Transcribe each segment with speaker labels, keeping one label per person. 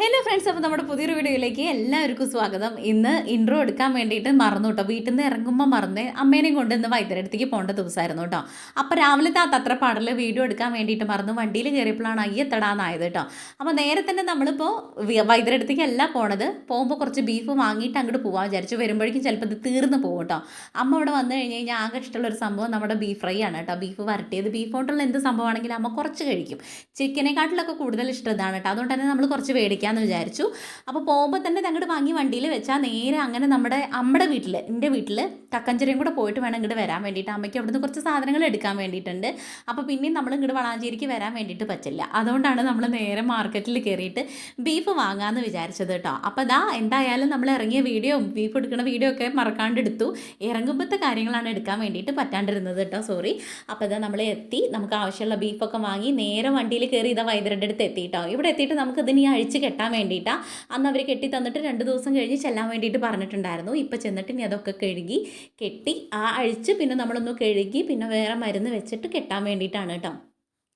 Speaker 1: hello friends അപ്പോൾ നമ്മുടെ പുതിയൊരു വീഡിയോയിലേക്ക് എല്ലാവർക്കും സ്വാഗതം ഇന്ന് ഇൻട്രോ എടുക്കാൻ വേണ്ടിയിട്ട് മറന്നു കേട്ടോ വീട്ടിൽ നിന്ന് ഇറങ്ങുമ്പോൾ മറന്ന് അമ്മേനെയും കൊണ്ട് ഇന്ന് വൈദ്യരടുത്തേക്ക് പോകേണ്ട ദിവസമായിരുന്നു കേട്ടോ അപ്പോൾ രാവിലത്തെ ആ തത്രപ്പാടിൽ വീഡിയോ എടുക്കാൻ വേണ്ടിയിട്ട് മറന്ന് വണ്ടിയിൽ കയറിയപ്പോഴാണ് അയ്യത്തടാന്നായത് കേട്ടോ അപ്പോൾ നേരെ തന്നെ നമ്മളിപ്പോൾ വൈദ്യുരടുത്തേക്ക് അല്ല പോണത് പോകുമ്പോൾ കുറച്ച് ബീഫ് വാങ്ങിയിട്ട് അങ്ങോട്ട് പോകാൻ വിചാരിച്ചു വരുമ്പോഴേക്കും ചിലപ്പോൾ ഇത് തീർന്നു പോകും കേട്ടോ അമ്മ ഇവിടെ വന്നു കഴിഞ്ഞ് കഴിഞ്ഞാൽ ആകെ ഇഷ്ടമുള്ളൊരു സംഭവം നമ്മുടെ ബീഫ് ഫ്രൈ ആണ് കേട്ടോ ബീഫ് വരട്ടിയത് ബീഫ് കൊണ്ടുള്ള എന്ത് സംഭവമാണെങ്കിലും അമ്മ കുറച്ച് കഴിക്കും ചിക്കനെക്കാട്ടിലൊക്കെ കൂടുതൽ ഇഷ്ടം ഇതാണ് കേട്ടോ അതുകൊണ്ട് തന്നെ നമ്മൾ കുറച്ച് മേടിക്കും വിളിക്കാമെന്ന് വിചാരിച്ചു അപ്പോൾ പോകുമ്പോൾ തന്നെ അങ്ങോട്ട് വാങ്ങി വണ്ടിയിൽ വെച്ചാൽ നേരെ അങ്ങനെ നമ്മുടെ അമ്മയുടെ വീട്ടിൽ എൻ്റെ വീട്ടിൽ കക്കഞ്ചിറയും കൂടെ പോയിട്ട് വേണം ഇങ്ങോട്ട് വരാൻ വേണ്ടിയിട്ട് അമ്മയ്ക്ക് അവിടുന്ന് കുറച്ച് സാധനങ്ങൾ എടുക്കാൻ വേണ്ടിയിട്ടുണ്ട് അപ്പോൾ പിന്നെയും നമ്മൾ ഇങ്ങോട്ട് വളാഞ്ചേരിക്ക് വരാൻ വേണ്ടിയിട്ട് പറ്റില്ല അതുകൊണ്ടാണ് നമ്മൾ നേരെ മാർക്കറ്റിൽ കയറിയിട്ട് ബീഫ് വാങ്ങാമെന്ന് വിചാരിച്ചത് കേട്ടോ അപ്പോൾ ദാ എന്തായാലും നമ്മൾ ഇറങ്ങിയ വീഡിയോ ബീഫ് എടുക്കുന്ന വീഡിയോ ഒക്കെ മറക്കാണ്ട് എടുത്തു ഇറങ്ങുമ്പോഴത്തെ കാര്യങ്ങളാണ് എടുക്കാൻ വേണ്ടിയിട്ട് പറ്റാണ്ടിരുന്നത് കേട്ടോ സോറി അപ്പോൾ ഇതാ നമ്മൾ എത്തി നമുക്ക് ആവശ്യമുള്ള ബീഫൊക്കെ വാങ്ങി നേരെ വണ്ടിയിൽ കയറി ഇതാ വൈദ്യരുടെ അടുത്ത് എത്തിയിട്ടോ ഇവിടെ എത്തിയിട്ട് നമുക്ക് ഇതിന് അഴിച്ച് കെട്ടാൻ വേണ്ടിയിട്ടാണ് അന്ന് അവർ കെട്ടി തന്നിട്ട് രണ്ട് ദിവസം കഴിഞ്ഞ് ചെല്ലാൻ വേണ്ടിയിട്ട് പറഞ്ഞിട്ടുണ്ടായിരുന്നു ഇപ്പം ചെന്നിട്ട് ഇനി അതൊക്കെ കഴുകി കെട്ടി ആ അഴിച്ച് പിന്നെ നമ്മളൊന്ന് കഴുകി പിന്നെ വേറെ മരുന്ന് വെച്ചിട്ട് കെട്ടാൻ വേണ്ടിയിട്ടാണ് കേട്ടോ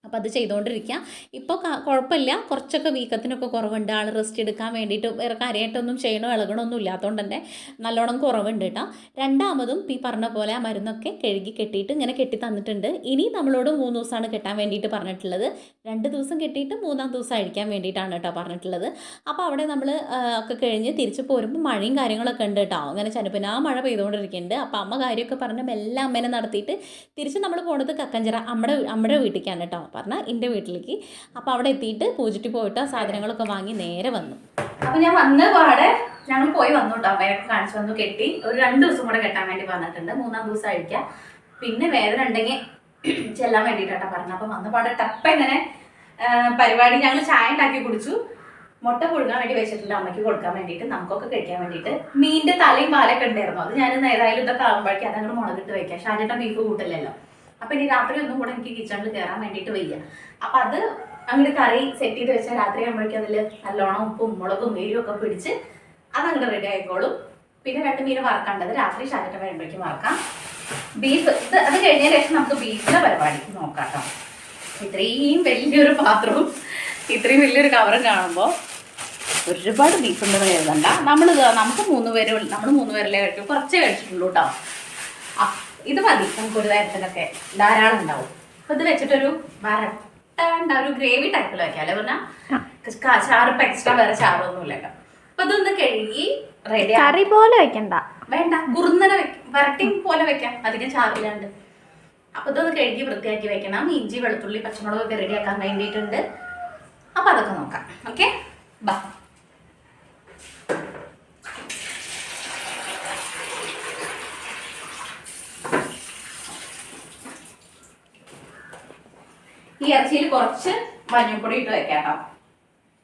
Speaker 1: അപ്പോൾ അത് ചെയ്തുകൊണ്ടിരിക്കുക ഇപ്പോൾ കുഴപ്പമില്ല കുറച്ചൊക്കെ വീക്കത്തിനൊക്കെ കുറവുണ്ട് ആൾ റെസ്റ്റ് എടുക്കാൻ വേണ്ടിയിട്ട് വേറെ കാര്യമായിട്ടൊന്നും ചെയ്യണോ ഇളകണമൊന്നും ഇല്ലാത്തതുകൊണ്ട് തന്നെ നല്ലോണം കുറവുണ്ട് കേട്ടോ രണ്ടാമതും ഈ പറഞ്ഞ പോലെ ആ മരുന്നൊക്കെ കഴുകി കെട്ടിയിട്ട് ഇങ്ങനെ കെട്ടി തന്നിട്ടുണ്ട് ഇനി നമ്മളോട് മൂന്ന് ദിവസമാണ് കെട്ടാൻ വേണ്ടിയിട്ട് പറഞ്ഞിട്ടുള്ളത് രണ്ട് ദിവസം കെട്ടിയിട്ട് മൂന്നാം ദിവസം അഴിക്കാൻ വേണ്ടിയിട്ടാണ് കേട്ടോ പറഞ്ഞിട്ടുള്ളത് അപ്പോൾ അവിടെ നമ്മൾ ഒക്കെ കഴിഞ്ഞ് തിരിച്ച് പോരുമ്പോൾ മഴയും കാര്യങ്ങളൊക്കെ ഉണ്ട് കേട്ടോ അങ്ങനെ ചിലപ്പോൾ ആ മഴ പെയ്തുകൊണ്ടിരിക്കുന്നുണ്ട് അപ്പോൾ അമ്മ കാര്യമൊക്കെ പറഞ്ഞ് എല്ലാം അമ്മേനെ നടത്തിയിട്ട് തിരിച്ച് നമ്മൾ പോണത് കക്കഞ്ചിറ അമ്മയുടെ അമ്മയുടെ വീട്ടിലേക്കാണ് കേട്ടോ പറഞ്ഞാൽ എൻ്റെ വീട്ടിലേക്ക് അപ്പോൾ അവിടെ എത്തിയിട്ട് പൂജിട്ട് പോയിട്ട് ആ സാധനങ്ങളൊക്കെ വാങ്ങി നേരെ വന്നു അപ്പോൾ ഞാൻ വന്ന പാടെ ഞങ്ങൾ പോയി വന്നു കേട്ടോ അമ്മയൊക്കെ കാണിച്ചു വന്നു കെട്ടി ഒരു രണ്ട് ദിവസം കൂടെ കെട്ടാൻ വേണ്ടി വന്നിട്ടുണ്ട് മൂന്നാം ദിവസം അഴിക്കാം പിന്നെ വേദന ഉണ്ടെങ്കിൽ ചെല്ലാൻ വേണ്ടിയിട്ടാ പറഞ്ഞത് അപ്പം വന്ന പാടെ ടപ്പ ഇങ്ങനെ പരിപാടി ഞങ്ങൾ ചായ ഉണ്ടാക്കി കുടിച്ചു മുട്ട പുഴുങ്ങാൻ വേണ്ടി വെച്ചിട്ടുണ്ട് അമ്മയ്ക്ക് കൊടുക്കാൻ വേണ്ടിയിട്ട് നമുക്കൊക്കെ കഴിക്കാൻ വേണ്ടിയിട്ട് മീനിന്റെ തലയും പാലൊക്കെ ഉണ്ടായിരുന്നു അത് ഞാൻ ഏതായാലും ഇതൊക്കെ ആകുമ്പോഴേക്കും അതങ്ങനെ മുളകിട്ട് വെക്കാം ഷാനിട്ട ബീഫ് കൂട്ടില്ലല്ലോ അപ്പൊ ഇനി രാത്രി ഒന്നും കൂടെ എനിക്ക് കിച്ചണിൽ കയറാൻ വേണ്ടിയിട്ട് വയ്യ അപ്പൊ അത് അങ്ങോട്ട് കറി സെറ്റ് ചെയ്ത് വെച്ചാൽ രാത്രി ആകുമ്പോഴേക്കും അതിൽ നല്ലോണം ഉപ്പും മുളകും എരിവും ഒക്കെ പിടിച്ച് അതങ്ങോട്ട് റെഡി ആയിക്കോളും പിന്നെ രണ്ട് മീൻ വറക്കേണ്ടത് രാത്രി ശകലം വരുമ്പോഴേക്കും വറക്കാം ബീഫ് ഇത് അത് കഴിഞ്ഞതിന് ശേഷം നമുക്ക് ബീഫിന്റെ പരിപാടി നോക്കാം ഇത്രയും വലിയൊരു പാത്രവും ഇത്രയും വലിയൊരു കവറും കാണുമ്പോൾ ഒരുപാട് ബീഫ് ഉണ്ടെന്ന് കരുതണ്ട നമ്മൾ നമുക്ക് മൂന്ന് പേര് നമ്മൾ മൂന്ന് പേരല്ലേ കഴിക്കും കുറച്ചേ കഴിച്ചിട്ടുള്ളൂ കേട്ടോ ഇത് മതി നമുക്ക് ഒരു തരത്തിലൊക്കെ ധാരാളം ഉണ്ടാവും അപ്പൊ ഇത് വെച്ചിട്ടൊരു വരട്ടാണ്ട ഒരു ഗ്രേവി ടൈപ്പിൽ വെക്കാം അല്ലെ പറഞ്ഞാൽ ചാറ് ഇപ്പൊ എക്സ്ട്രാ വേറെ ചാറൊന്നും ഇല്ല അപ്പൊ ഇതൊന്ന് കഴുകി റെഡി കറി പോലെ വെക്കണ്ട വേണ്ട കുറുന്നന വെക്കാം വരട്ടി പോലെ വെക്കാം അതിന് ചാറില്ലാണ്ട് അപ്പൊ ഇതൊന്ന് കഴുകി വൃത്തിയാക്കി വെക്കണം ഇഞ്ചി വെളുത്തുള്ളി പച്ചമുളകൊക്കെ റെഡിയാക്കാൻ വേണ്ടിയിട്ടുണ്ട് അപ്പൊ അതൊക്കെ നോക്കാം ഓക്കെ ബൈ ഈ ഇറച്ചിയിൽ കുറച്ച് മഞ്ഞൾപ്പൊടി ഇട്ട് വെക്കാം കേട്ടോ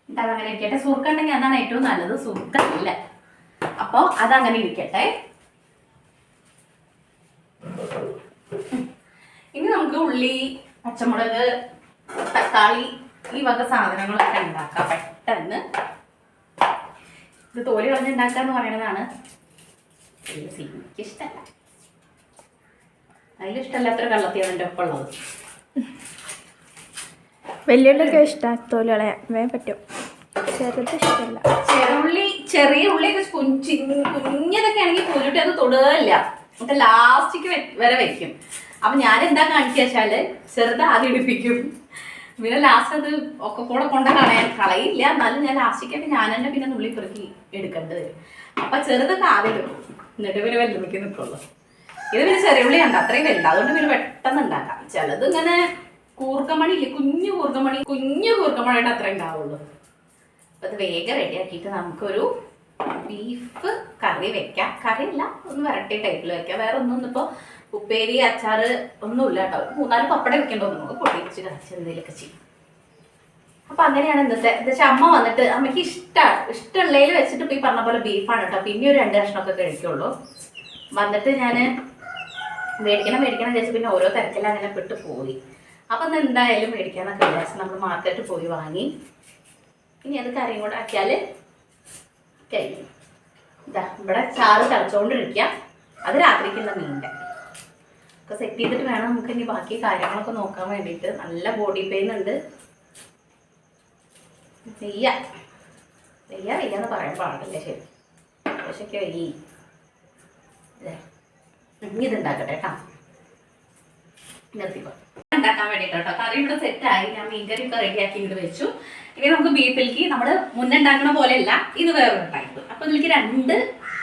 Speaker 1: എന്നിട്ട് അതങ്ങനെ ഇരിക്കട്ടെ സുർക്കുണ്ടെങ്കിൽ അതാണ് ഏറ്റവും നല്ലത് സുർക്കില്ല അപ്പോൾ അതങ്ങനെ ഇരിക്കട്ടെ ഇനി നമുക്ക് ഉള്ളി പച്ചമുളക് തക്കാളി ഈ വക സാധനങ്ങളൊക്കെ ഉണ്ടാക്കാം പെട്ടെന്ന് ഇത് തോലി കളഞ്ഞുണ്ടാക്കുക എന്ന് പറയുന്നതാണ് എനിക്കിഷ്ടമല്ല അതിലിഷ്ടമല്ല അത്ര കള്ളത്തിയാണ് എൻ്റെ ഒപ്പം ഉള്ളത്
Speaker 2: വെല്ലുള്ളിയൊക്കെ ഇഷ്ടമാണ് തോലുകളെ വേഗം പറ്റും
Speaker 1: ചെറുത് ഇഷ്ടമല്ല ചെറുള്ളി ചെറിയ ഉള്ളിയൊക്കെ കുഞ്ഞതൊക്കെ ആണെങ്കിൽ പൊല്ലിട്ട് അത് തൊടുകയില്ല എന്നിട്ട് ലാസ്റ്റിക്ക് വരെ വെക്കും അപ്പൊ ഞാൻ എന്താ കാണിക്കുക വെച്ചാല് ചെറുത് ആദ്യം ഇടിപ്പിക്കും പിന്നെ ലാസ്റ്റ് അത് ഒക്കെ കൂടെ കൊണ്ട കളയാൻ കളയില്ല എന്നാലും ഞാൻ ലാസ്റ്റിക്കൊക്കെ ഞാൻ തന്നെ പിന്നെ നുള്ളി പെറുക്കി എടുക്കേണ്ടത് അപ്പൊ ചെറുതൊക്കെ ആദ്യം എടുക്കും എന്നിട്ട് പിന്നെ വെല്ലുമിക്ക് നിൽക്കുള്ളൂ ഇത് പിന്നെ ചെറിയ ഉള്ളി ഉണ്ട് അത്രയും വലുത് അതുകൊണ്ട് പിന്നെ പെട്ടെന്ന് ഉണ്ടാക്കാം ചിലത് ഇങ്ങനെ കൂർക്കമണി ഇല്ലേ കുഞ്ഞു കൂർഗമണി കുഞ്ഞു കൂർക്കമണിയുടെ അത്ര ഉണ്ടാവുള്ളൂ അപ്പൊ അത് വേഗം ആക്കിയിട്ട് നമുക്കൊരു ബീഫ് കറി വെക്കാം ഇല്ല ഒന്ന് വരട്ടി ടൈപ്പിൽ വെക്കാം വേറെ ഒന്നും ഇപ്പൊ ഉപ്പേരി അച്ചാർ ഒന്നുമില്ല കേട്ടോ മൂന്നാല് പപ്പടം വെക്കണ്ടോ നമുക്ക് പൊട്ടിച്ച് കറച്ച് എന്തെങ്കിലുമൊക്കെ ചെയ്യും അപ്പൊ അങ്ങനെയാണ് ഇന്നത്തെ എന്താ അമ്മ വന്നിട്ട് അമ്മയ്ക്ക് ഇഷ്ടമാണ് ഇഷ്ടമുള്ളതിൽ വെച്ചിട്ട് ഇപ്പൊ ഈ പറഞ്ഞ പോലെ ബീഫാണ് കേട്ടോ പിന്നെ ഒരു രണ്ട് കഷ്ണമൊക്കെ കഴിക്കുള്ളൂ വന്നിട്ട് ഞാൻ മേടിക്കണം മേടിക്കണം വിചാരിച്ചു പിന്നെ ഓരോ തരത്തിലും അങ്ങനെ പെട്ട് പോയി അപ്പൊ ഒന്ന് എന്തായാലും മേടിക്കാന്നൊക്കെ വിചാരിച്ചു നമ്മൾ മാർക്കറ്റിൽ പോയി വാങ്ങി ഇനി അത് കറിയും കൂടെ ആക്കിയാല് കഴിയും ഇതാ ഇവിടെ ചാറ് തിളച്ചുകൊണ്ടിരിക്കുക അത് രാത്രിക്കുള്ള മീനിൻ്റെ ഒക്കെ സെറ്റ് ചെയ്തിട്ട് വേണം നമുക്ക് ഇനി ബാക്കി കാര്യങ്ങളൊക്കെ നോക്കാൻ വേണ്ടിട്ട് നല്ല ബോഡി പെയിൻ ഉണ്ട് വയ്യ വയ്യ വയ്യ പറയാൻ പാടില്ല ശരി പക്ഷേക്ക് വയ്യ ഇതുണ്ടാക്കട്ടെ കേട്ടാ നിർത്തിക്കോ ഉണ്ടാക്കാൻ വേണ്ടിട്ടോ കറി ഇവിടെ സെറ്റായി ഞാൻ മീൻകറി ഒക്കെ റെഡിയാക്കി ഇവിടെ വെച്ചു ഇനി നമുക്ക് ബീഫിൽക്ക് നമ്മൾ മുന്നുണ്ടാക്കണ അല്ല ഇത് വേറൊരു ടൈപ്പ് അപ്പോൾ ഇതിലേക്ക് രണ്ട്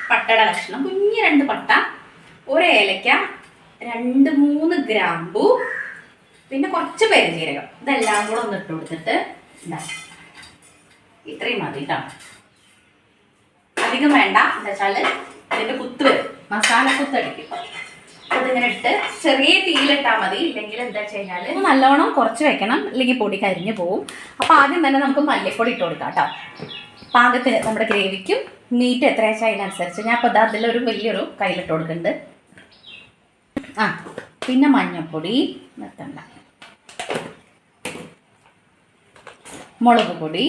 Speaker 1: പട്ടയുടെ കഷ്ണം കുഞ്ഞ് രണ്ട് പട്ട ഒരു ഏലക്ക രണ്ട് മൂന്ന് ഗ്രാമ്പു പിന്നെ കുറച്ച് പെരുജീരകം ഇതെല്ലാം കൂടെ ഒന്ന് ഇട്ട് കൊടുത്തിട്ട് ഇത്രയും മതി കേട്ടോ അധികം വേണ്ട എന്താ വെച്ചാല് ഇതിന്റെ കുത്ത് വരും മസാല കുത്തടിക്കും അതിങ്ങനെ ഇട്ട് ചെറിയ തീയിലിട്ടാൽ മതി ഇല്ലെങ്കിൽ എന്താ വെച്ചാൽ നല്ലോണം കുറച്ച് വെക്കണം അല്ലെങ്കിൽ പൊടി കരിഞ്ഞു പോവും അപ്പോൾ ആദ്യം തന്നെ നമുക്ക് മല്ലിപ്പൊടി ഇട്ട് കൊടുക്കാം കേട്ടോ പാകത്തിന് നമ്മുടെ ഗ്രേവിക്കും മീറ്റ് എത്ര വെച്ചാൽ അതിനനുസരിച്ച് ഞാൻ ഇപ്പോൾ അതിലൊരു വലിയൊരു കയ്യിലിട്ട് കൊടുക്കുന്നുണ്ട് ആ പിന്നെ മഞ്ഞൾപ്പൊടി നിർത്തണ്ട മുളക് പൊടി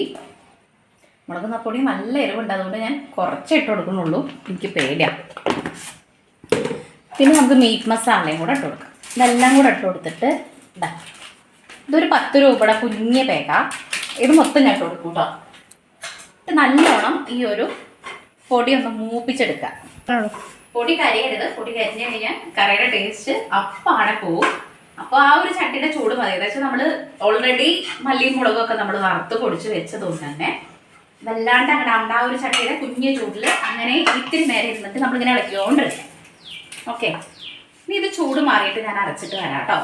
Speaker 1: മുളക് പൊടി നല്ല എരിവുണ്ട് അതുകൊണ്ട് ഞാൻ കുറച്ച് ഇട്ട് കൊടുക്കുന്നുള്ളൂ എനിക്ക് പേടിയാണ് പിന്നെ നമുക്ക് മീറ്റ് മസാലയും കൂടെ ഇട്ട് കൊടുക്കാം ഇതെല്ലാം കൂടെ ഇട്ട് കൊടുത്തിട്ട് ഇതാ ഇതൊരു പത്ത് രൂപയുടെ കുഞ്ഞ് പേക ഇത് മൊത്തം ഞാൻ ഇട്ട് കൊടുക്കും കേട്ടോ ഇത് നല്ലോണം ഈ ഒരു പൊടി ഒന്ന് മൂപ്പിച്ചെടുക്കുക പൊടി കരയരുത് പൊടി കരിഞ്ഞു കഴിഞ്ഞാൽ കറിയുടെ ടേസ്റ്റ് അപ്പാടെ പോവും അപ്പൊ ആ ഒരു ചട്ടിയുടെ ചൂട് മതി ഏകദേശം നമ്മള് ഓൾറെഡി മല്ലിയും മുളകൊക്കെ നമ്മൾ വറുത്ത് പൊടിച്ച് വെച്ചതുകൊണ്ട് തന്നെ വല്ലാണ്ട് അങ്ങനെ ആ ഒരു ചട്ടിയുടെ കുഞ്ഞു ചൂടില് അങ്ങനെ ഇത്തിരി നേരെ ഇരുന്നിട്ട് നമ്മളിങ്ങനെ ഇളക്കിക്കൊണ്ടിരിക്കാം ഓക്കെ ഇനി ഇത് ചൂട് മാറിയിട്ട് ഞാൻ അരച്ചിട്ട് വരാം കേട്ടോ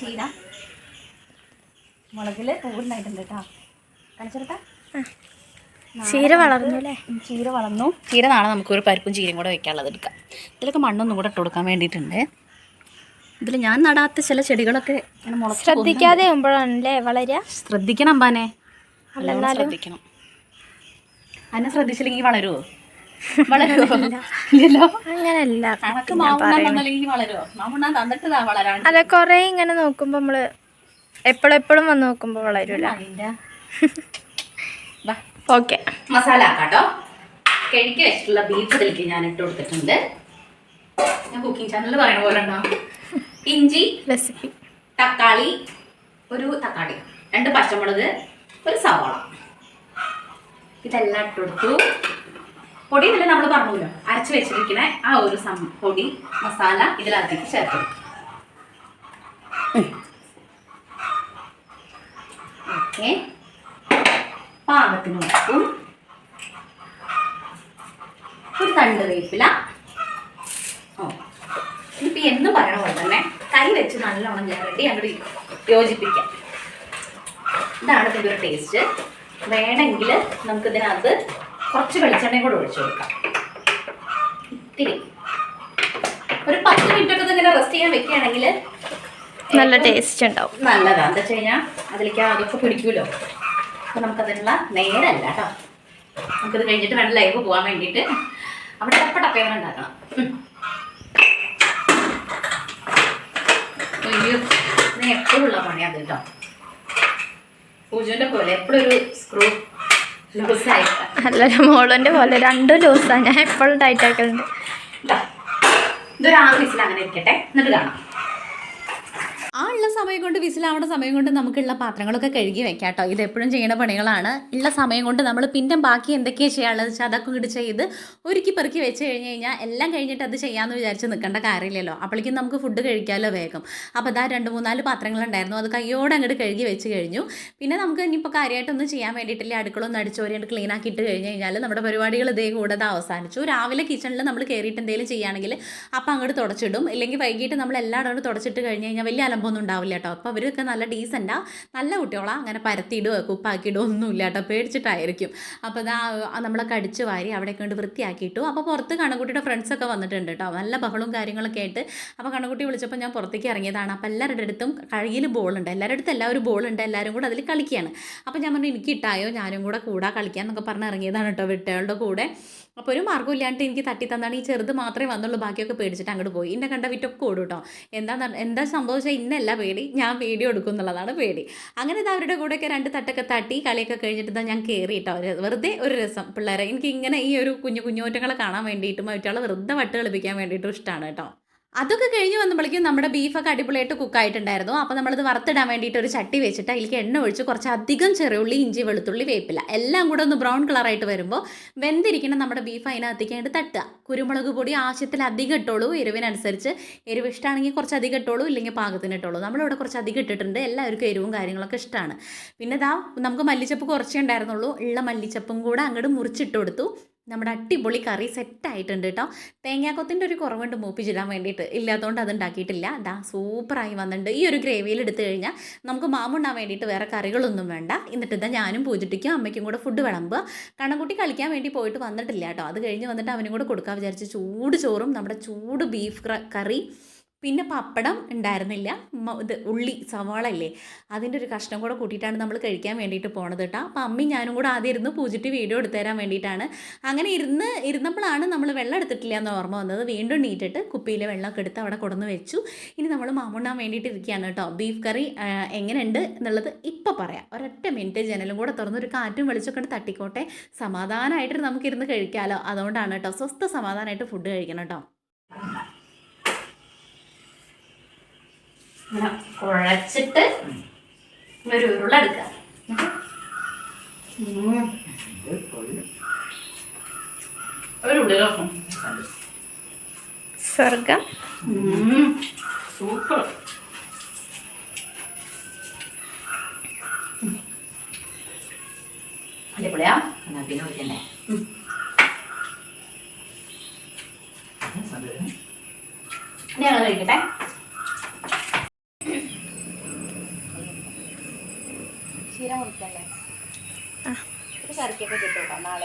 Speaker 1: ചീര മുളകില് പൂർണ്ണമായിട്ടുണ്ട് കേട്ടോ കാണിച്ചെടുത്താ
Speaker 2: ചീര വളർന്നു അല്ലേ
Speaker 1: ചീര വളർന്നു ചീര നാളെ നമുക്കൊരു പരിപ്പും ചീരയും കൂടെ വെക്കാനുള്ളത് എടുക്കാം ഇതിലൊക്കെ മണ്ണൊന്നും കൂടെ ഇട്ട് കൊടുക്കാൻ വേണ്ടിയിട്ടുണ്ട് ഇതിൽ ഞാൻ നടാത്ത ചില ചെടികളൊക്കെ
Speaker 2: ശ്രദ്ധിക്കാതെ ആകുമ്പോഴാണല്ലേ
Speaker 1: വളരുക ശ്രദ്ധിക്കണം അമ്പാനെ ശ്രദ്ധിക്കണം അന്നെ ശ്രദ്ധിച്ചില്ലെങ്കിൽ വളരുമോ അങ്ങനല്ല അതെ
Speaker 2: കൊറേ ഇങ്ങനെ നോക്കുമ്പോ നമ്മള് എപ്പോഴെപ്പോഴും വന്ന് നോക്കുമ്പോ വളരൂല
Speaker 1: ഓക്കെ മസാല കേട്ടോ കിഴക്ക് വെച്ചിട്ടുള്ള ബീഫ് ഞാൻ ഇട്ട് കൊടുത്തിട്ടുണ്ട് ഞാൻ കുക്കിംഗ് ചാനൽ പറയുന്ന പോലെ ഉണ്ടോ ഇഞ്ചി റെസിപ്പി തക്കാളി ഒരു തക്കാളി രണ്ട് പച്ചമുളക് ഒരു സവാള ഇതെല്ലാം ഇട്ടെടുത്തു പൊടി ഇതിൽ നമ്മൾ പറഞ്ഞല്ലോ അരച്ചു വെച്ചിരിക്കുന്ന ആ ഒരു സം പൊടി മസാല ഇതിലകത്തേക്ക് ചേർക്കും ഓക്കെ പാകത്തിന് ഉപ്പും ഒരു തണ്ട് വേപ്പില ഓ ഇപ്പം എന്ന് പറയണ പോലെ തന്നെ കൈ വെച്ച് നല്ലോണം ഞെരട്ടി അങ്ങോട്ട് യോജിപ്പിക്കാം ഇതാണ് ഇതിൻ്റെ ഒരു ടേസ്റ്റ് വേണമെങ്കിൽ ഇതിനകത്ത് കുറച്ച് വെളിച്ചെണ്ണയും കൂടെ ഒഴിച്ചു കൊടുക്കാം ഇത്തിരി ഒരു പത്ത് മിനിറ്റ് ഒക്കെ ഇങ്ങനെ റെസ്റ്റ് ചെയ്യാൻ വെക്കുകയാണെങ്കിൽ
Speaker 2: നല്ല ടേസ്റ്റ് ഉണ്ടാവും നല്ലതാണ്
Speaker 1: എന്താ വെച്ച് കഴിഞ്ഞാൽ അതിലേക്ക് ആദ്യമൊക്കെ പിടിക്കുമല്ലോ അപ്പോൾ നമുക്കതിനുള്ള നേരമല്ല കേട്ടോ നമുക്കത് കഴിഞ്ഞിട്ട് വേണം ലൈവ് പോകാൻ വേണ്ടിയിട്ട് അവിടെ ടപ്പ ടപ്പേനെ ഉണ്ടാക്കണം അത് കേട്ടോ പൂജുവിൻ്റെ പോലെ എപ്പോഴൊരു ഒരു സ്ക്രൂ
Speaker 2: നല്ലൊരു മോളോൻ്റെ പോലെ രണ്ടും ലൂസാണ് ഞാൻ എപ്പോഴും ടൈറ്റ് ആക്കലുണ്ട്
Speaker 1: ഇതൊരു ആറ് മിസിൽ അങ്ങനെ ഇരിക്കട്ടെ എന്നിട്ട് കാണാം ആ ഉള്ള സമയം കൊണ്ട് വിസിലാവേണ്ട സമയം കൊണ്ട് നമുക്കുള്ള പാത്രങ്ങളൊക്കെ കഴുകി വെക്കാം കേട്ടോ ഇത് എപ്പോഴും ചെയ്യുന്ന പണികളാണ് ഉള്ള സമയം കൊണ്ട് നമ്മൾ പിന്നെ ബാക്കി എന്തൊക്കെയാണ് ചെയ്യാനുള്ളത് വെച്ചാൽ അതൊക്കെ ഇങ്ങോട്ട് ചെയ്ത് ഒരുക്കി പെറുക്കി വെച്ച് കഴിഞ്ഞ് കഴിഞ്ഞാൽ എല്ലാം കഴിഞ്ഞിട്ട് അത് ചെയ്യാമെന്ന് വിചാരിച്ച് നിൽക്കേണ്ട കാര്യമില്ലല്ലോ അപ്പോഴേക്കും നമുക്ക് ഫുഡ് കഴിക്കാമല്ലോ വേഗം അപ്പോൾ അതാ രണ്ട് മൂന്നാല് പാത്രങ്ങളുണ്ടായിരുന്നു അത് കയ്യോടെ അങ്ങോട്ട് കഴുകി വെച്ച് കഴിഞ്ഞു പിന്നെ നമുക്ക് ഇനിയിപ്പോൾ കാര്യമായിട്ടൊന്നും ചെയ്യാൻ വേണ്ടിയിട്ടില്ല അടുക്കളൊന്നും അടിച്ചോരിയായിട്ട് ക്ലീൻ ആക്കിയിട്ട് കഴിഞ്ഞ് കഴിഞ്ഞാൽ നമ്മുടെ പരിപാടികൾ ഇതേ കൂടെ അവസാനിച്ചു രാവിലെ കിച്ചണിൽ നമ്മൾ കയറിയിട്ട് എന്തെങ്കിലും ചെയ്യുകയാണെങ്കിൽ അപ്പോൾ അങ്ങോട്ട് തുടച്ചിടും ഇല്ലെങ്കിൽ വൈകിട്ട് നമ്മൾ എല്ലായിടവും തുടച്ചിട്ട് കഴിഞ്ഞ് കഴിഞ്ഞാൽ വലിയ അലമ്പ് കുഴപ്പമൊന്നും ഉണ്ടാവില്ല കേട്ടോ അപ്പോൾ അവരൊക്കെ നല്ല ഡീസൻറ്റാ നല്ല കുട്ടികളാണ് അങ്ങനെ പരത്തിയിടുകയോ കുപ്പാക്കിയിടുകയോ ഒന്നുമില്ല കേട്ടോ പേടിച്ചിട്ടായിരിക്കും അപ്പോൾ ഇതാ നമ്മളെ കടിച്ചു വാരി അവിടെയൊക്കെ കൊണ്ട് വൃത്തിയാക്കിയിട്ടു അപ്പോൾ പുറത്ത് കണക്കുട്ടിയുടെ ഫ്രണ്ട്സൊക്കെ വന്നിട്ടുണ്ട് കേട്ടോ നല്ല ബഹളവും കാര്യങ്ങളൊക്കെ ആയിട്ട് അപ്പോൾ കണക്കുട്ടി വിളിച്ചപ്പോൾ ഞാൻ പുറത്തേക്ക് ഇറങ്ങിയതാണ് അപ്പോൾ എല്ലാവരുടെ അടുത്തും കയ്യിൽ ബോളുണ്ട് എല്ലാവരുടെ അടുത്ത് എല്ലാവരും ബോളുണ്ട് എല്ലാവരും കൂടെ അതിൽ കളിക്കുകയാണ് അപ്പോൾ ഞാൻ പറഞ്ഞു എനിക്ക് ഇട്ടായോ ഞാനും കൂടെ കൂടാ കളിക്കാൻ എന്നൊക്കെ പറഞ്ഞ് ഇറങ്ങിയതാണ് കേട്ടോ വിട്ടയാളുടെ കൂടെ അപ്പോൾ ഒരു മാർഗ്ഗം ഇല്ലാണ്ട് എനിക്ക് തട്ടി തന്നാണ് ഈ ചെറുത് മാത്രമേ വന്നുള്ളൂ ബാക്കിയൊക്കെ പേടിച്ചിട്ട് അങ്ങോട്ട് പോയി എന്നെ കണ്ട വിറ്റൊക്കെ ഓടും കേട്ടോ എന്താ എന്താ സംഭവിച്ചാൽ ഇന്നല്ല പേടി ഞാൻ വീഡിയോ എടുക്കും എന്നുള്ളതാണ് പേടി അങ്ങനെ ഇത് അവരുടെ കൂടെയൊക്കെ രണ്ട് തട്ടൊക്കെ തട്ടി കളിയൊക്കെ കഴിഞ്ഞിട്ട് ഞാൻ കയറി കേട്ടോ വെറുതെ ഒരു രസം പിള്ളേരെ എനിക്ക് ഇങ്ങനെ ഈ ഒരു കുഞ്ഞു കുഞ്ഞോറ്റങ്ങളെ കാണാൻ വേണ്ടിയിട്ടും അവറ്റാളെ വെറുതെ വട്ട് കളിപ്പിക്കാൻ വേണ്ടിയിട്ടും ഇഷ്ടമാണ് കേട്ടോ അതൊക്കെ കഴിഞ്ഞ് വന്നപ്പോഴേക്കും നമ്മുടെ ബീഫൊക്കെ അടിപൊളിയായിട്ട് കുക്കായിട്ടുണ്ടായിരുന്നു അപ്പോൾ നമ്മളത് വറുത്തിടാൻ വേണ്ടിയിട്ട് ഒരു ചട്ടി വെച്ചിട്ട് അതിലേക്ക് എണ്ണ ഒഴിച്ച് കുറച്ച് അധികം ചെറിയുള്ളി ഇഞ്ചി വെളുത്തുള്ളി വേപ്പില എല്ലാം കൂടെ ഒന്ന് ബ്രൗൺ കളറായിട്ട് വരുമ്പോൾ വെന്തിരിക്കണം നമ്മുടെ ബീഫ് അതിനകത്തേക്കായിട്ട് തട്ടുക കുരുമുളക് പൊടി അധികം ഇട്ടോളൂ എരിവിനനുസരിച്ച് എരിവ് ഇഷ്ടമാണെങ്കിൽ കുറച്ച് അധികം ഇട്ടോളൂ ഇല്ലെങ്കിൽ പാകത്തിന് ഇട്ടോളൂ നമ്മളിവിടെ കുറച്ച് അധികം ഇട്ടിട്ടുണ്ട് എല്ലാവർക്കും എരിവും കാര്യങ്ങളൊക്കെ ഇഷ്ടമാണ് പിന്നെ ഇതാ നമുക്ക് മല്ലിച്ചപ്പ് കുറച്ചേ ഉണ്ടായിരുന്നുള്ളൂ ഉള്ള മല്ലിച്ചപ്പും കൂടെ അങ്ങോട്ട് മുറിച്ചിട്ട് കൊടുത്തു നമ്മുടെ അടിപൊളി കറി സെറ്റ് ആയിട്ടുണ്ട് കേട്ടോ തേങ്ങാക്കൊത്തിൻ്റെ ഒരു കുറവുണ്ട് മൂപ്പിച്ചിടാൻ വേണ്ടിയിട്ട് ഇല്ലാത്തതുകൊണ്ട് അത് ഉണ്ടാക്കിയിട്ടില്ല അതാ സൂപ്പറായി വന്നിട്ടുണ്ട് ഈ ഒരു ഗ്രേവിയിൽ എടുത്തു കഴിഞ്ഞാൽ നമുക്ക് മാമുണ്ടാൻ വേണ്ടിയിട്ട് വേറെ കറികളൊന്നും വേണ്ട എന്നിട്ട് ഇതാ ഞാനും പൂജിട്ടിക്കും അമ്മയ്ക്കും കൂടെ ഫുഡ് വിളമ്പുക കണ്ണൻകുട്ടി കളിക്കാൻ വേണ്ടി പോയിട്ട് വന്നിട്ടില്ല കേട്ടോ അത് കഴിഞ്ഞ് വന്നിട്ട് അവനും കൂടെ കൊടുക്കാൻ വിചാരിച്ച് ചൂട് ചോറും നമ്മുടെ ചൂട് ബീഫ് കറി പിന്നെ പപ്പടം ഉണ്ടായിരുന്നില്ല ഇത് ഉള്ളി സവാള അല്ലേ അതിൻ്റെ ഒരു കഷ്ണം കൂടെ കൂട്ടിയിട്ടാണ് നമ്മൾ കഴിക്കാൻ വേണ്ടിയിട്ട് പോണത് കേട്ടോ അപ്പം അമ്മി ഞാനും കൂടെ ആദ്യം ഇരുന്ന് പൂജിട്ട് വീഡിയോ എടുത്തു തരാൻ വേണ്ടിയിട്ടാണ് അങ്ങനെ ഇരുന്ന് ഇരുന്നപ്പോഴാണ് നമ്മൾ വെള്ളം എടുത്തിട്ടില്ല എന്ന് ഓർമ്മ വന്നത് വീണ്ടും നീട്ടിട്ട് കുപ്പിയിലെ വെള്ളമൊക്കെ എടുത്ത് അവിടെ കൊടുന്ന് വെച്ചു ഇനി നമ്മൾ മാമുണ്ണാൻ വേണ്ടിയിട്ട് ഇരിക്കുകയാണ് കേട്ടോ ബീഫ് കറി എങ്ങനെയുണ്ട് എന്നുള്ളത് ഇപ്പം പറയാം ഒരൊറ്റ മിനിറ്റ് ജനലും കൂടെ തുറന്ന് ഒരു കാറ്റും വെളിച്ചൊക്കെ തട്ടിക്കോട്ടെ സമാധാനമായിട്ട് നമുക്കിരുന്ന് കഴിക്കാമല്ലോ അതുകൊണ്ടാണ് കേട്ടോ സ്വസ്ഥ സമാധാനമായിട്ട് ഫുഡ് കഴിക്കണം കേട്ടോ ഇങ്ങനെ കുഴച്ചിട്ട് ഒരു ഉരുളെടുക്കുക ഒരു
Speaker 2: സ്വർഗം സൂപ്പർ
Speaker 1: അടിപൊളിയാ പിന്നെ ഞങ്ങൾ കഴിക്കട്ടെ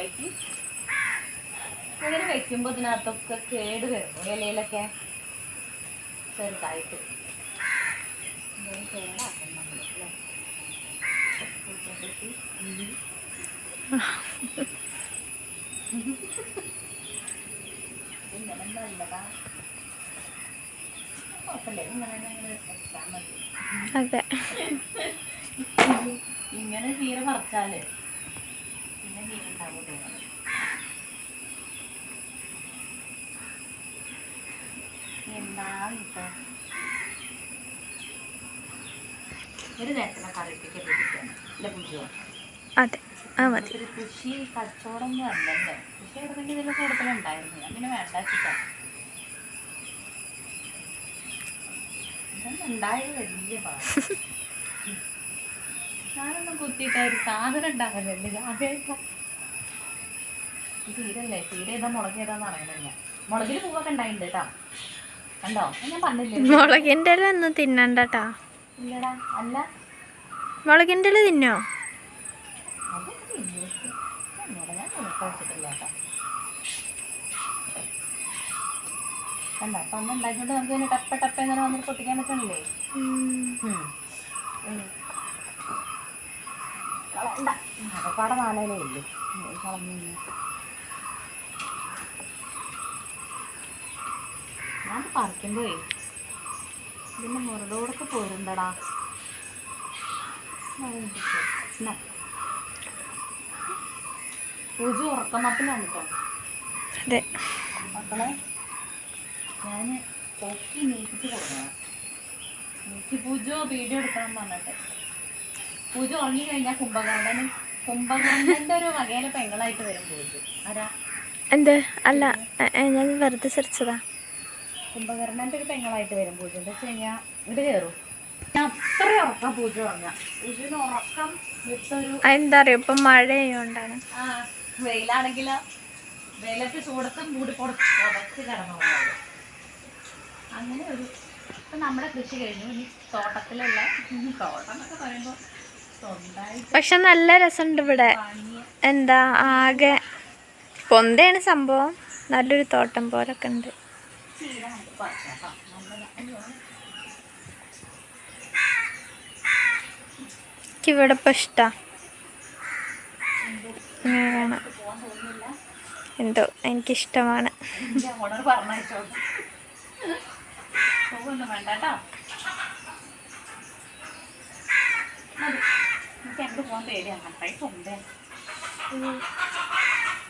Speaker 1: ഉണ്ടാക്കി ഇങ്ങനെ വയ്ക്കുമ്പോൾ ഇതിനകത്തൊക്കെ കേട് വരും ഇലയിലൊക്കെ ചെറുതായിട്ട് ഇങ്ങനെ നല്ലതാ അതെ ഇങ്ങനെ ചീര പറിച്ചാല് ഒരു അതെ
Speaker 2: ആ മതി കൃഷി കച്ചവടമൊന്നും
Speaker 1: അല്ലല്ലേ കൃഷി പിന്നെ വേണ്ട ഞാനൊന്നും കുത്തിയിട്ട് സാധനം ഉണ്ടാകലല്ലേ ആദ്യമായിട്ടാണ് ഇത് ചീരല്ലേ ചീര ഏതാ മുളക് ഏതാന്ന് അറിയണില്ല മുളകിൽ പൂവൊക്കെ ഉണ്ടായിട്ടുണ്ട് കേട്ടോ കണ്ടോ
Speaker 2: ഞാൻ പറഞ്ഞില്ലേ മുളകിന്റെ ഇല
Speaker 1: ഇല്ലടാ അല്ല
Speaker 2: മുളകിന്റെ തിന്നോ
Speaker 1: കണ്ടോ നമുക്ക് ടപ്പ ടപ്പ ഇങ്ങനെ വന്നിട്ട് പൊട്ടിക്കാൻ പറ്റണല്ലേ കളണ്ട അകപ്പാടെ അത് പറിക്കുമ്പോഴേ ഇതിൻ്റെ മുരടോടൊക്കെ പോരുണ്ടടാ രുചി ഉറക്കമപ്പിലാണ് കേട്ടോ
Speaker 2: അതെ മക്കളെ
Speaker 1: ഞാൻ പൊക്കി നീക്കിച്ച് കൊടുക്കണം നീക്കി പൂജ വീഡിയോ എടുക്കണം പറഞ്ഞിട്ട് പൂജ ഉറങ്ങി കഴിഞ്ഞാൽ കുംഭകർണന് കുംഭകർണന്റെ ഒരു വകയിലെ പെങ്ങളായിട്ട് വരും പൂജ ആരാ
Speaker 2: എന്ത് അല്ല ഞാൻ വെറുതെ ചിരിച്ചതാ
Speaker 1: കുംഭകർണൻ്റെ ഒരു പെങ്ങളായിട്ട് വരും പൂജ എന്താ വെച്ച് കഴിഞ്ഞാൽ ഇങ്ങോട്ട് കയറും അത്ര ഉറക്കം പൂജ പറഞ്ഞാൽ ഇതിന് ഉറക്കം വിട്ടൊരു എന്താ പറയുക ഇപ്പം
Speaker 2: മഴയുണ്ടാണ് ആ
Speaker 1: വെയിലാണെങ്കിൽ വെയിലത്ത് ചൂടത്തും കൂടി പുറത്ത് പുറത്ത് കിടന്നു അങ്ങനെ ഒരു ഇപ്പം നമ്മുടെ കൃഷി കഴിഞ്ഞു ഇനി തോട്ടത്തിലുള്ള തോട്ടം എന്നൊക്കെ പറയുമ്പോൾ
Speaker 2: പക്ഷെ നല്ല രസമുണ്ട് ഇവിടെ എന്താ ആകെ പൊന്തയാണ് സംഭവം നല്ലൊരു തോട്ടം പോലൊക്കെ ഉണ്ട് ചീര നമുക്ക് പറിക്കാം കേട്ടോ നമ്മുടെ എനിക്കിവിടെ ഇപ്പം ഇഷ്ടമാണ് എന്തോ എനിക്കിഷ്ടമാണ്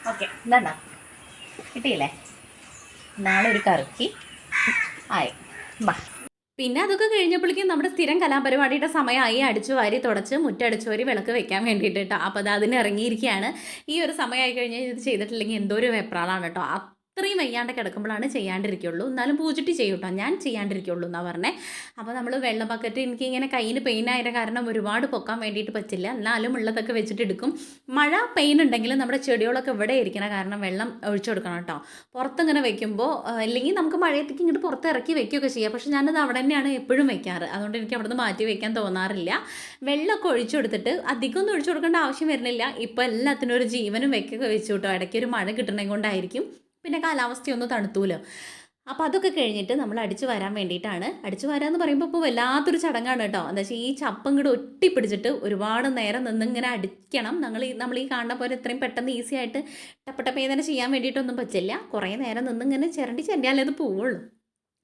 Speaker 1: ഓക്കെ എന്താ കിട്ടിയില്ലേ നാളെ ഒരു കറിക്ക് ആയി ബാ പിന്നെ അതൊക്കെ കഴിഞ്ഞപ്പോഴേക്കും നമ്മുടെ സ്ഥിരം കലാപരിപാടിയുടെ സമയമായി അടിച്ചു വാരി തുടച്ച് മുറ്റടിച്ചു വരി വിളക്ക് വെക്കാൻ വേണ്ടിയിട്ട് കേട്ടോ അപ്പോൾ അത് അതിന് ഇറങ്ങിയിരിക്കുകയാണ് ഈ ഒരു സമയമായി കഴിഞ്ഞാൽ ഇത് ചെയ്തിട്ടില്ലെങ്കിൽ എന്തോ ഒരു വെപ്രാളാണ് കേട്ടോ ഇത്രയും വയ്യാണ്ട് കിടക്കുമ്പോഴാണ് ചെയ്യാണ്ടിരിക്കുള്ളൂ എന്നാലും പൂജിട്ട് ചെയ്യൂട്ടോ ഞാൻ ചെയ്യാണ്ടിരിക്കുള്ളൂ എന്നാണ് പറഞ്ഞത് അപ്പോൾ നമ്മൾ വെള്ളം ബക്കറ്റ് എനിക്ക് ഇങ്ങനെ കയ്യിൽ പെയിനായ കാരണം ഒരുപാട് പൊക്കാൻ വേണ്ടിയിട്ട് പറ്റില്ല എന്നാലും ഉള്ളതൊക്കെ വെച്ചിട്ട് എടുക്കും മഴ പെയിൻ ഉണ്ടെങ്കിൽ നമ്മുടെ ചെടികളൊക്കെ ഇവിടെ ഇരിക്കണ കാരണം വെള്ളം ഒഴിച്ചു കൊടുക്കണം കേട്ടോ പുറത്തിങ്ങനെ വെക്കുമ്പോൾ അല്ലെങ്കിൽ നമുക്ക് മഴയത്തേക്ക് ഇങ്ങോട്ട് പുറത്ത് ഇറക്കി വെക്കുകയൊക്കെ ചെയ്യാം പക്ഷേ ഞാനത് അവിടെ തന്നെയാണ് എപ്പോഴും വെക്കാറ് അതുകൊണ്ട് എനിക്ക് അവിടെ നിന്ന് മാറ്റി വെക്കാൻ തോന്നാറില്ല വെള്ളമൊക്കെ ഒഴിച്ചു കൊടുത്തിട്ട് അധികം ഒന്നും ഒഴിച്ചു കൊടുക്കേണ്ട ആവശ്യം വരുന്നില്ല ഇപ്പോൾ എല്ലാത്തിനും ഒരു ജീവനും വെക്കൊക്കെ വെച്ചു കേട്ടോ ഇടയ്ക്ക് ഒരു മഴ കിട്ടണേ കൊണ്ടായിരിക്കും പിന്നെ കാലാവസ്ഥയൊന്നും തണുത്തൂലോ അപ്പോൾ അതൊക്കെ കഴിഞ്ഞിട്ട് നമ്മൾ അടിച്ചു വരാൻ വേണ്ടിയിട്ടാണ് അടിച്ചു വരാമെന്ന് പറയുമ്പോൾ ഇപ്പോൾ വല്ലാത്തൊരു ചടങ്ങാണ് കേട്ടോ എന്താ വെച്ചാൽ ഈ ചപ്പം കൂടെ ഒട്ടിപ്പിടിച്ചിട്ട് ഒരുപാട് നേരം നിന്നിങ്ങനെ അടിക്കണം ഈ നമ്മൾ ഈ കാണുന്ന പോലെ ഇത്രയും പെട്ടെന്ന് ഈസി ആയിട്ട് ടപ്പട്ടപ്പേതന ചെയ്യാൻ വേണ്ടിയിട്ടൊന്നും പറ്റില്ല കുറേ നേരം നിന്നിങ്ങനെ ചിരണ്ടി ചിരണ്ടിയാലേ അത് പോവുള്ളൂ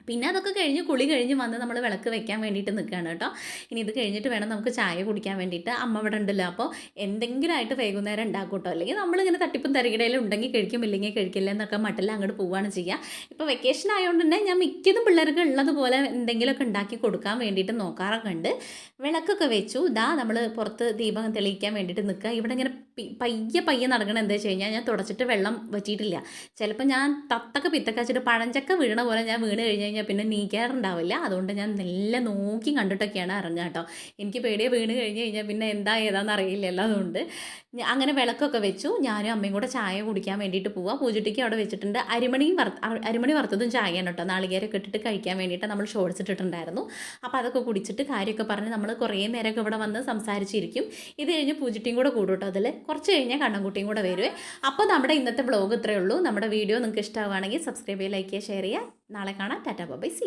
Speaker 1: പിന്നെ അതൊക്കെ കഴിഞ്ഞ് കുളി കഴിഞ്ഞ് വന്ന് നമ്മൾ വിളക്ക് വെക്കാൻ വേണ്ടിയിട്ട് നിൽക്കുകയാണ് കേട്ടോ ഇനി ഇത് കഴിഞ്ഞിട്ട് വേണം നമുക്ക് ചായ കുടിക്കാൻ വേണ്ടിയിട്ട് അമ്മ ഇവിടെ ഉണ്ടല്ലോ അപ്പോൾ എന്തെങ്കിലും ആയിട്ട് വൈകുന്നേരം ഉണ്ടാക്കും കേട്ടോ അല്ലെങ്കിൽ നമ്മളിങ്ങനെ തട്ടിപ്പും തരകിടയിൽ ഉണ്ടെങ്കിൽ കഴിക്കും ഇല്ലെങ്കിൽ കഴിക്കില്ല എന്നൊക്കെ മട്ടിൽ അങ്ങോട്ട് പോവുകയാണ് ചെയ്യുക ഇപ്പോൾ വെക്കേഷൻ ആയതുകൊണ്ട് തന്നെ ഞാൻ മിക്കതും പിള്ളേർക്ക് ഉള്ളതുപോലെ എന്തെങ്കിലുമൊക്കെ ഉണ്ടാക്കി കൊടുക്കാൻ വേണ്ടിയിട്ട് നോക്കാറൊക്കെ ഉണ്ട് വിളക്കൊക്കെ വെച്ചു ഇതാ നമ്മൾ പുറത്ത് ദീപം തെളിയിക്കാൻ വേണ്ടിയിട്ട് നിൽക്കുക ഇവിടെ ഇങ്ങനെ പയ്യെ പയ്യെ നടക്കണം എന്താ വെച്ച് കഴിഞ്ഞാൽ ഞാൻ തുടച്ചിട്ട് വെള്ളം വറ്റിയിട്ടില്ല ചിലപ്പോൾ ഞാൻ തത്തൊക്കെ പിത്തൊക്കെ വെച്ചിട്ട് പഴഞ്ചക്ക വീണ പോലെ ഞാൻ വീണ് കഴിഞ്ഞ് കഴിഞ്ഞാൽ പിന്നെ നീക്കാറുണ്ടാവില്ല അതുകൊണ്ട് ഞാൻ നല്ല നോക്കി കണ്ടിട്ടൊക്കെയാണ് ഇറങ്ങുക കേട്ടോ എനിക്ക് പേടിയെ വീണ് കഴിഞ്ഞ് കഴിഞ്ഞാൽ പിന്നെ എന്താ ഏതാണെന്ന് അറിയില്ലല്ലോ അതുകൊണ്ട് അങ്ങനെ വിളക്കൊക്കെ വെച്ചു ഞാനും അമ്മയും കൂടെ ചായ കുടിക്കാൻ വേണ്ടിയിട്ട് പോവാം പൂജട്ടിക്ക് അവിടെ വെച്ചിട്ടുണ്ട് അരിമണിയും വറുത്ത് അരിമണി വറുത്തതും ചായയാണ് കേട്ടോ നാളികേരൊക്കെ ഇട്ടിട്ട് കഴിക്കാൻ വേണ്ടിയിട്ട് നമ്മൾ ഷോർട്സ് അപ്പോൾ അതൊക്കെ കുടിച്ചിട്ട് കാര്യമൊക്കെ പറഞ്ഞ് നമ്മൾ കുറേ നേരമൊക്കെ ഇവിടെ വന്ന് സംസാരിച്ചിരിക്കും ഇത് കഴിഞ്ഞ് പൂജട്ടിയും കൂടെ കൂടും കേട്ടോ അതിൽ കുറച്ച് കഴിഞ്ഞാൽ കണ്ണൻകുട്ടിയും കൂടെ വരുവേ അപ്പോൾ നമ്മുടെ ഇന്നത്തെ ബ്ലോഗ് ഇത്രയേ ഉള്ളൂ നമ്മുടെ വീഡിയോ നിങ്ങൾക്ക് ഇഷ്ടമാവുകയാണെങ്കിൽ സബ്സ്ക്രൈബ് ചെയ്യുക ലൈക്ക് ചെയ്യുക ഷെയർ ചെയ്യുക നാളെ കാണാം ടാറ്റാ ബൈ സി